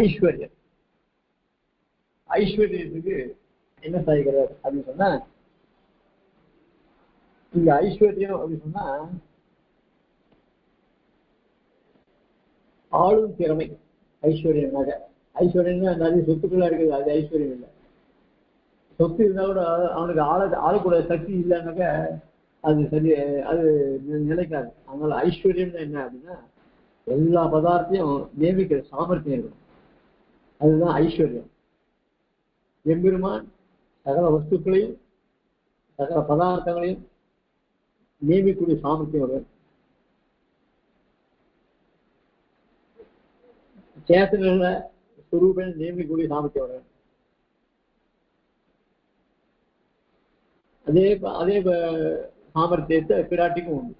ஐஸ்வர்யம் ஐஸ்வர்யத்துக்கு என்ன சாய்கிறார் அப்படின்னு சொன்னா இங்க ஐஸ்வர்யம் அப்படின்னு சொன்னா ஆளும் திறமை ஐஸ்வர்யமாக ஐஸ்வர்யம்னா நிறைய சொத்துக்களா இருக்குது அது ஐஸ்வர்யம் இல்லை. சொத்து இருந்தா கூட அவனுக்கு ஆள ஆளக்கூட சக்தி இல்லைனாக்க அது சரி அது நிலைக்காது. அதனால ஐஸ்வர்யம்னா என்ன அப்படின்னா எல்லா பதார்த்தையும் நியமிக்கிற சாமர்த்தியம் இருக்கணும். அதுதான் ஐஸ்வர்யம். எம்பெருமான் சகல வஸ்துக்களையும் சகல பதார்த்தங்களையும் நியமிக்கூடிய சாமர்த்தியம் அவர். சேத்தனில் சுரூபன் நியமிக்கக்கூடிய சாமர்த்தியம் அவர். அதே அதே சாமர்த்தியத்தை பிராட்டிக்கும் உண்டு.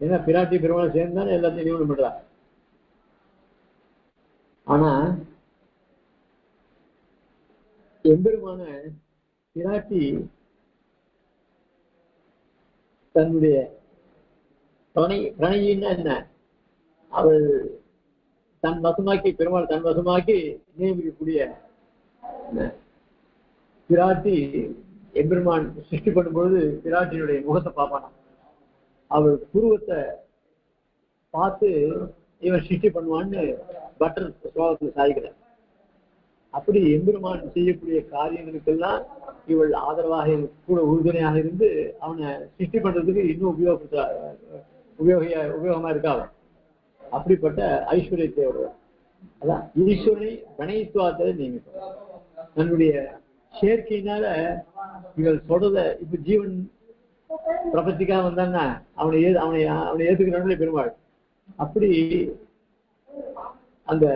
ஏன்னா பிராட்டி பெருமாள் சேர்ந்தானே எல்லாத்தையும் நியமனம் பண்றா ஆனா எம்பெருமான பிராட்டி தன்னுடைய துணை பிரணயின்னா என்ன? அவள் தன் வசமாக்கி பெருமாள் தன் வசமாக்கி நியமிக்கக்கூடிய என்ன? பிராட்டி எம்பெருமான் சிருஷ்டி பண்ணும்பொழுது பிராட்டியினுடைய முகத்தை பார்ப்பானாம். அவள் புருவத்தை பார்த்து இவன் சிருஷ்டி பண்ணுவான்னு பட்டர் ஸ்லோகத்தில் சாதிக்கிறார். அப்படி எம்பெருமான் செய்யக்கூடிய காரியங்களுக்கெல்லாம் இவள் ஆதரவாக கூட உறுதுணையாக இருந்து அவனை சிருஷ்டி பண்றதுக்கு இன்னும் உபயோகப்படுத்த உபயோக உபயோகமா இருக்கா அப்படிப்பட்ட ஐஸ்வர்யத்தை உடையவன். அதான் ஈஸ்வரனை கணேத்துவாத்தை நியமிப்பார் தன்னுடைய சேர்க்கையினால இவள் சொல்றத இப்ப ஜீவன் பிரபத்திக்காக வந்தான்னா அவனை ஏ அவனை அவனை ஏத்துக்கிறாங்களே பெருமாள் அப்படி அந்த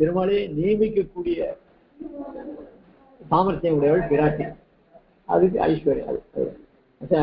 பெருமாளே நியமிக்கக்கூடிய சாமர்த்தியம் உடையவள் பிராட்டி. அதுக்கு ஐஸ்வர்யம் அது